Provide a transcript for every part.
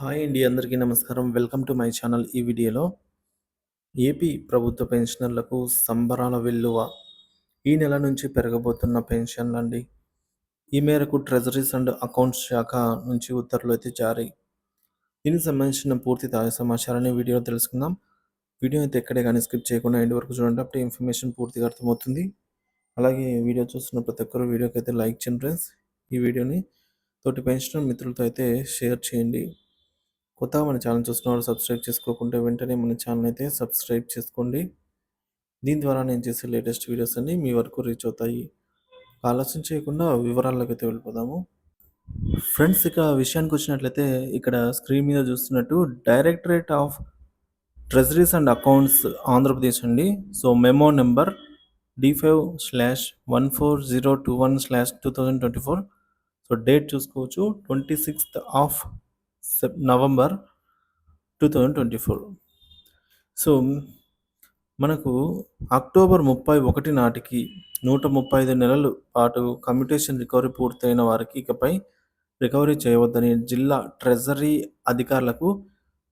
Hi అండి అందరికీ నమస్కారం. వెల్కమ్ టు మై ఛానల్ ఈ వీడియోలో. ఏపీ ప్రభుత్వ పెన్షనర్లకు సంబరాల వెల్లువ. ఈ నెల నుంచి పెరగబోతున్న పెన్షన్లు అండి. ఈ మేరకు ట్రెజరీస్ అండ్ అకౌంట్స్ శాఖ నుంచి ఉత్తర్వులు అయితే జారీ. దీనికి సంబంధించిన పూర్తి తాజా సమాచారాన్ని వీడియోలో తెలుసుకుందాం. వీడియో అయితే ఎక్కడే కానీ స్కిప్ చేయకుండా ఎండ్ వరకు చూడండి. అప్పుడు ఇన్ఫర్మేషన్ పూర్తిగా అర్థమవుతుంది. అలాగే వీడియో చూస్తున్న ప్రతి ఒక్కరు వీడియోకి అయితే లైక్ చేయండి ఫ్రెండ్స్. ఈ వీడియోని తోటి పెన్షనర్ మిత్రులతో అయితే షేర్ చేయండి. కొత్తగా మన ఛానల్ చూస్తున్న వాళ్ళు సబ్స్క్రైబ్ చేసుకోకుంటే వెంటనే మన ఛానల్ అయితే సబ్స్క్రైబ్ చేసుకోండి. దీని ద్వారా నేను చేసే లేటెస్ట్ వీడియోస్ అన్నీ మీ వరకు రీచ్ అవుతాయి. ఆలస్యం చేయకుండా వివరాల్లోకి అయితే వెళ్ళిపోదాము. ఫ్రెండ్స్ ఇక విషయానికి వచ్చినట్లయితే ఇక్కడ స్క్రీన్ మీద చూస్తున్నట్టు directorate of treasuries and accounts Andhra Pradesh అండి. So memo number D five slash one four zero two one slash two thousand twenty four so date చూసుకోవచ్చు twenty sixth of Sep November two thousand twenty four. So మనకు October ముప్పై ఒకటి నాటికి నూట ముప్పై ఐదు నెలల పాటు కమ్యూటేషన్ రికవరీ పూర్తయిన వారికి ఇకపై రికవరీ చేయవద్దని జిల్లా ట్రెజరీ అధికారులకు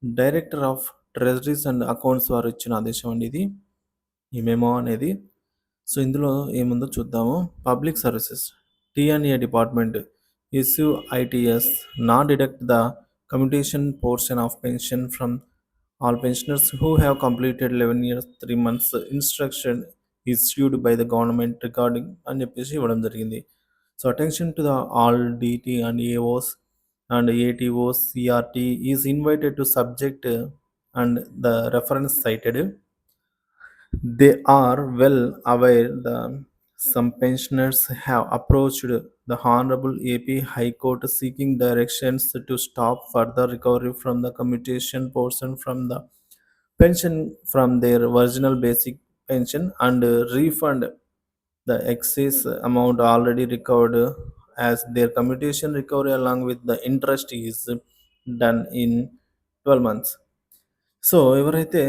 director of treasuries and accounts వారు ఇచ్చిన ఆదేశం అండి ఇది ఈ మెమో అనేది. సో ఇందులో ఏముందో చూద్దాము. Public services TNA department issue its నా deduct the commutation portion of pension from all pensioners who have completed 11 years 3 months instruction issued by the government regarding అని చెప్పేసి ఇవ్వడం జరిగింది so attention to the all DT and AOs and ATOs CRT is invited to subject and the reference cited they are well aware that some pensioners have approached the Honorable AP High Court seeking directions to stop further recovery from the commutation portion from the pension from their original basic pension and refund the excess amount already recovered as their commutation recovery along with the interest is done in 12 months. So ఎవరైతే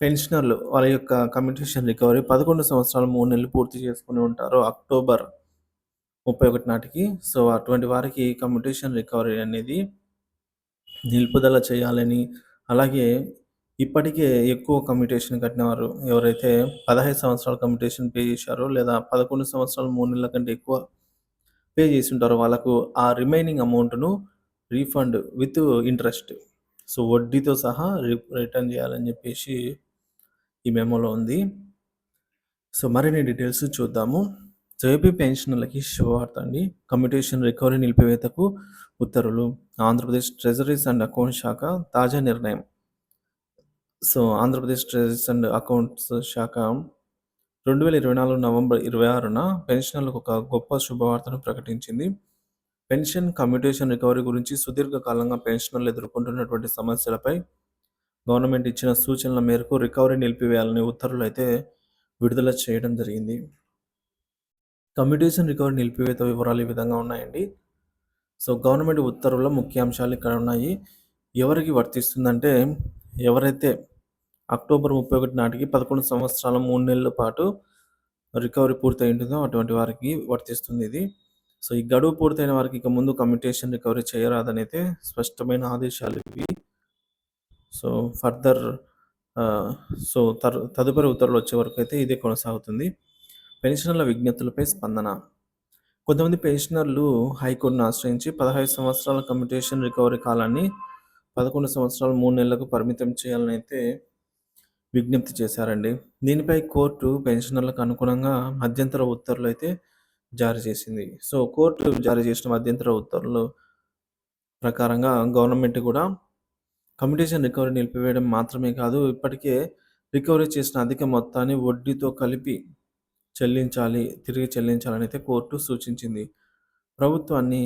పెన్షనర్లు వాళ్ళ యొక్క communication recovery పదకొండు సంవత్సరాలు మూడు నెలలు పూర్తి చేసుకుని ఉంటారు అక్టోబర్ ముప్పై ఒకటి నాటికి. సో అటువంటి వారికి కమ్యూనికేషన్ రికవరీ అనేది నిలుపుదల చేయాలని అలాగే ఇప్పటికే ఎక్కువ కమ్యూనికేషన్ కట్టిన వారు ఎవరైతే పదహైదు సంవత్సరాల కమ్యూనికేషన్ పే చేశారో లేదా పదకొండు సంవత్సరాలు మూడు నెలల కంటే ఎక్కువ పే చేసి ఉంటారో వాళ్ళకు ఆ రిమైనింగ్ అమౌంట్ను రీఫండ్ విత్ ఇంట్రెస్ట్. సో వడ్డీతో సహా రిటర్న్ చేయాలని చెప్పేసి ఈ మెమోలో ఉంది. సో మరిన్ని డీటెయిల్స్ చూద్దాము. సో ఏపీ పెన్షనర్లకి శుభవార్త అండి. కమ్యూటేషన్ రికవరీ నిలిపివేతకు ఉత్తర్వులు. ఆంధ్రప్రదేశ్ ట్రెజరీస్ అండ్ అకౌంట్ శాఖ తాజా నిర్ణయం. So Andhra Pradesh treasuries and accounts శాఖ రెండు వేల ఇరవై నాలుగు నవంబర్ ఇరవై ఆరున పెన్షనర్లకు ఒక గొప్ప శుభవార్తను ప్రకటించింది. పెన్షన్ కమ్యూటేషన్ రికవరీ గురించి సుదీర్ఘకాలంగా పెన్షనర్లు ఎదుర్కొంటున్నటువంటి సమస్యలపై గవర్నమెంట్ ఇచ్చిన సూచనల మేరకు రికవరీ నిలిపివేయాలని ఉత్తర్వులు అయితే విడుదల చేయడం జరిగింది. కమ్యూటేషన్ రికవరీ నిలిపివేత వివరాలు ఈ విధంగా ఉన్నాయండి. సో గవర్నమెంట్ ఉత్తర్వుల ముఖ్యాంశాలు ఇక్కడ ఉన్నాయి. ఎవరికి వర్తిస్తుందంటే ఎవరైతే అక్టోబర్ ముప్పై ఒకటి నాటికి పదకొండు సంవత్సరాల మూడు నెలల పాటు రికవరీ పూర్తయింటుందో అటువంటి వారికి వర్తిస్తుంది ఇది. సో ఈ గడువు పూర్తయిన వారికి ఇక ముందు కమ్యూటేషన్ రికవరీ చేయరాదని అయితే స్పష్టమైన ఆదేశాలు ఇవి. సో ఫర్దర్ సో తదుపరి ఉత్తర్వులు వచ్చే వరకు అయితే ఇదే కొనసాగుతుంది. పెన్షనర్ల విజ్ఞప్తులపై స్పందన. కొంతమంది పెన్షనర్లు హైకోర్టును ఆశ్రయించి పదహైదు సంవత్సరాల కమ్యూటేషన్ రికవరీ కాలాన్ని పదకొండు సంవత్సరాలు మూడు నెలలకు పరిమితం చేయాలని అయితే విజ్ఞప్తి చేశారండి. దీనిపై కోర్టు పెన్షనర్లకు అనుగుణంగా మధ్యంతర ఉత్తర్వులు అయితే జారీ చేసింది. సో కోర్టు జారీ చేసిన మధ్యంతర ఉత్తర్వులు ప్రకారంగా గవర్నమెంట్ కూడా కమ్యూటేషన్ రికవరీ నిలిపివేయడం మాత్రమే కాదు ఇప్పటికే రికవరీ చేసిన అధిక మొత్తాన్ని వడ్డీతో కలిపి చెల్లించాలి తిరిగి చెల్లించాలని అయితే కోర్టు సూచించింది. ప్రభుత్వాన్ని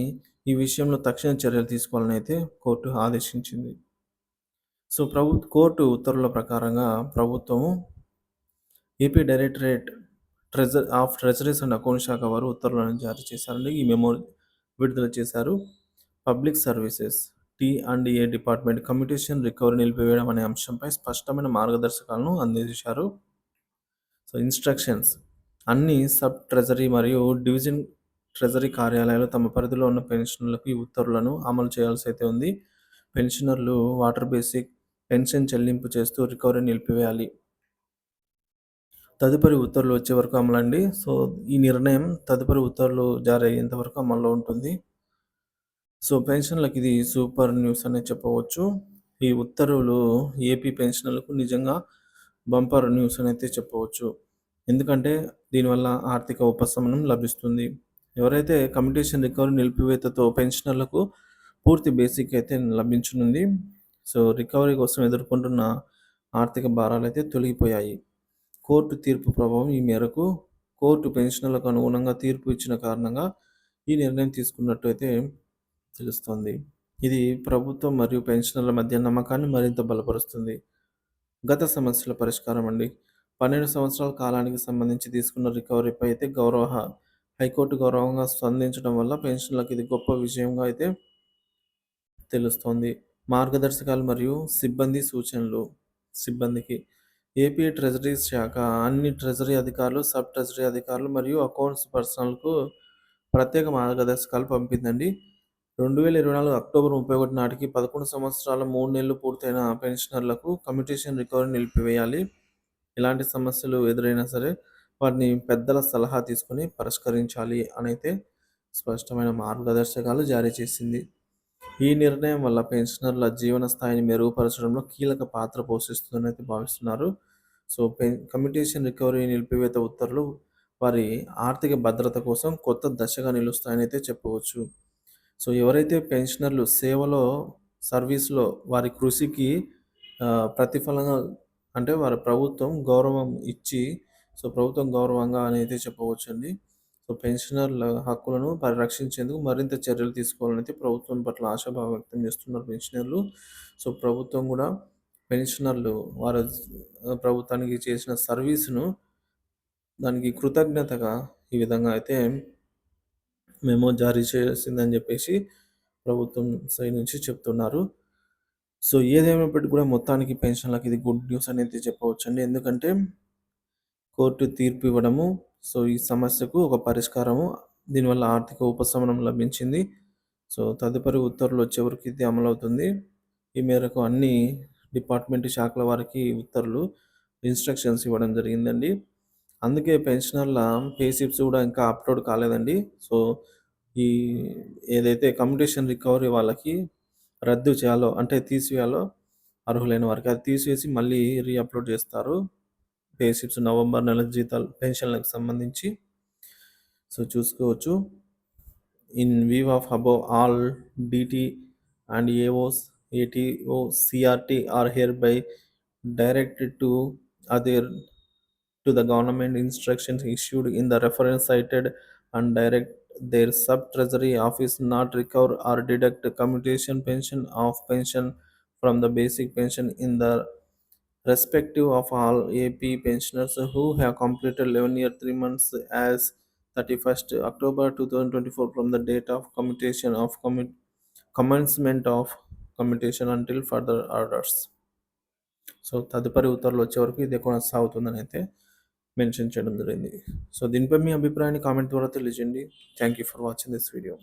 ఈ విషయంలో తక్షణ చర్యలు తీసుకోవాలని అయితే కోర్టు ఆదేశించింది. సో ప్రభు కోర్టు ఉత్తర్వుల ప్రకారంగా ప్రభుత్వము AP directorate treasure of treasuries and account శాఖ వారు ఉత్తర్వులను జారీ చేశారండి. ఈ మెమో విడుదల చేశారు public services. T and A department commutation recovery నిలిపివేయడం అనే అంశంపై స్పష్టమైన మార్గదర్శకాలను అందించారు సో ఇన్స్ట్రక్షన్స్. అన్ని సబ్ ట్రెజరీ మరియు డివిజన్ ట్రెజరీ కార్యాలయాలు తమ పరిధిలో ఉన్న పెన్షన్లకు ఈ ఉత్తర్వులను అమలు చేయాల్సి అయితే ఉంది. పెన్షనర్లు వాటర్ బేసిక్ పెన్షన్ చెల్లింపు చేస్తూ రికవరీ నిలిపివేయాలి. తదుపరి ఉత్తర్వులు వచ్చే వరకు అమలండి. సో ఈ నిర్ణయం తదుపరి ఉత్తర్వులు జారీ అయ్యేంత వరకు అమల్లో ఉంటుంది. సో పెన్షన్లకు ఇది సూపర్ న్యూస్ అనే చెప్పవచ్చు. ఈ ఉత్తర్వులు ఏపీ పెన్షన్లకు నిజంగా బంపర్ న్యూస్ అని అయితే చెప్పవచ్చు. ఎందుకంటే దీనివల్ల ఆర్థిక ఉపశమనం లభిస్తుంది. ఎవరైతే కమ్యూనికేషన్ రికవరీ నిలిపివేతతో పెన్షనర్లకు పూర్తి బేసిక్ అయితే లభించనుంది. సో రికవరీ కోసం ఎదుర్కొంటున్న ఆర్థిక భారాలు అయితే తొలగిపోయాయి. కోర్టు తీర్పు ప్రభావం ఈ మేరకు కోర్టు పెన్షనర్లకు అనుగుణంగా తీర్పు ఇచ్చిన కారణంగా ఈ నిర్ణయం తీసుకున్నట్టు అయితే తెలుస్తోంది. ఇది ప్రభుత్వం మరియు పెన్షనర్ల మధ్య నమ్మకాన్ని మరింత బలపరుస్తుంది. గత సమస్యల పరిష్కారం అండి. పన్నెండు సంవత్సరాల కాలానికి సంబంధించి తీసుకున్న రికవరీపై అయితే గౌరవ హైకోర్టు గౌరవంగా స్పందించడం వల్ల పెన్షన్లకు ఇది గొప్ప విజయంగా అయితే తెలుస్తోంది. మార్గదర్శకాలు మరియు సిబ్బంది సూచనలు సిబ్బందికి ఏపీ ట్రెజరీ శాఖ అన్ని ట్రెజరీ అధికారులు సబ్ ట్రెజరీ అధికారులు మరియు అకౌంట్స్ పర్సనల్కు ప్రత్యేక మార్గదర్శకాలు పంపిందండి. రెండు వేల ఇరవై నాలుగు అక్టోబర్ ముప్పై ఒకటి నాటికి పదకొండు సంవత్సరాల మూడు నెలలు పూర్తయిన పెన్షనర్లకు కమిటేషన్ రికవరీ నిలిపివేయాలి. ఎలాంటి సమస్యలు ఎదురైనా సరే వాటిని పెద్దల సలహా తీసుకొని పరిష్కరించాలి అనైతే స్పష్టమైన మార్గదర్శకాలు జారీ చేసింది. ఈ నిర్ణయం వల్ల పెన్షనర్ల జీవన స్థాయిని మెరుగుపరచడంలో కీలక పాత్ర పోషిస్తుందని అయితే భావిస్తున్నారు. సో పెన్ కమిటేషన్ రికవరీ నిలిపివేత ఉత్తర్వులు వారి ఆర్థిక భద్రత కోసం కొత్త దశగా నిలుస్తాయని అయితే చెప్పవచ్చు. సో ఎవరైతే పెన్షనర్లు సేవలో సర్వీస్లో వారి కృషికి ప్రతిఫలంగా అంటే వారి ప్రభుత్వం గౌరవం ఇచ్చి సో ప్రభుత్వం గౌరవంగా అనేది చెప్పవచ్చు అండి సో పెన్షనర్ల హక్కులను పరిరక్షించేందుకు మరింత చర్యలు తీసుకోవాలని అయితే ప్రభుత్వం పట్ల ఆశాభావ వ్యక్తం చేస్తున్నారు పెన్షనర్లు. సో ప్రభుత్వం కూడా పెన్షనర్లు వారు ప్రభుత్వానికి చేసిన సర్వీసును దానికి కృతజ్ఞతగా ఈ విధంగా అయితే మెమో జారీ చేసిందని చెప్పేసి ప్రభుత్వం సైడ్ నుంచి చెప్తున్నారు. సో ఏదేమైనప్పటికీ కూడా మొత్తానికి పెన్షన్లకు ఇది గుడ్ న్యూస్ అనేది చెప్పవచ్చు అండి ఎందుకంటే కోర్టు తీర్పు ఇవ్వడము సో ఈ సమస్యకు ఒక పరిష్కారము దీనివల్ల ఆర్థిక ఉపశమనం లభించింది. సో తదుపరి ఉత్తర్వులు వచ్చే వరకు ఇది అమలవుతుంది. ఈ మేరకు అన్ని డిపార్ట్మెంట్ శాఖల వారికి ఉత్తర్వులు ఇన్స్ట్రక్షన్స్ ఇవ్వడం జరిగిందండి. అందుకే పెన్షనర్ల పే స్లిప్స్ కూడా ఇంకా అప్లోడ్ కాలేదండి. సో ఈ ఏదైతే కమ్యూనికేషన్ రికవరీ వాళ్ళకి రద్దు చేయాలో అంటే తీసివేయాలో అర్హులైన వారికి అది తీసివేసి మళ్ళీ రీఅప్లోడ్ చేస్తారు. పే స్లిప్స్ నవంబర్ నెల జీతాలు పెన్షన్లకు సంబంధించి. సో చూసుకోవచ్చు. In view of above all DT and AOs ATO CRT are hereby directed to adhere to the government instructions issued in the reference cited and direct their sub treasury office not recover or deduct commutation pension of pension from the basic pension in the respective of all AP pensioners who have completed 11 year 3 months as 31st October 2024 from the date of commutation of commit, commencement of commutation until further orders. So తదుపరి ఉత్తర్వులు వచ్చే వరకు ఇది కొనసాగుతుందని అయితే mention చేయడం జరిగింది. So దీనిపై మీ అభిప్రాయాన్ని కామెంట్ ద్వారా తెలియజేయండి. Thank you for watching this video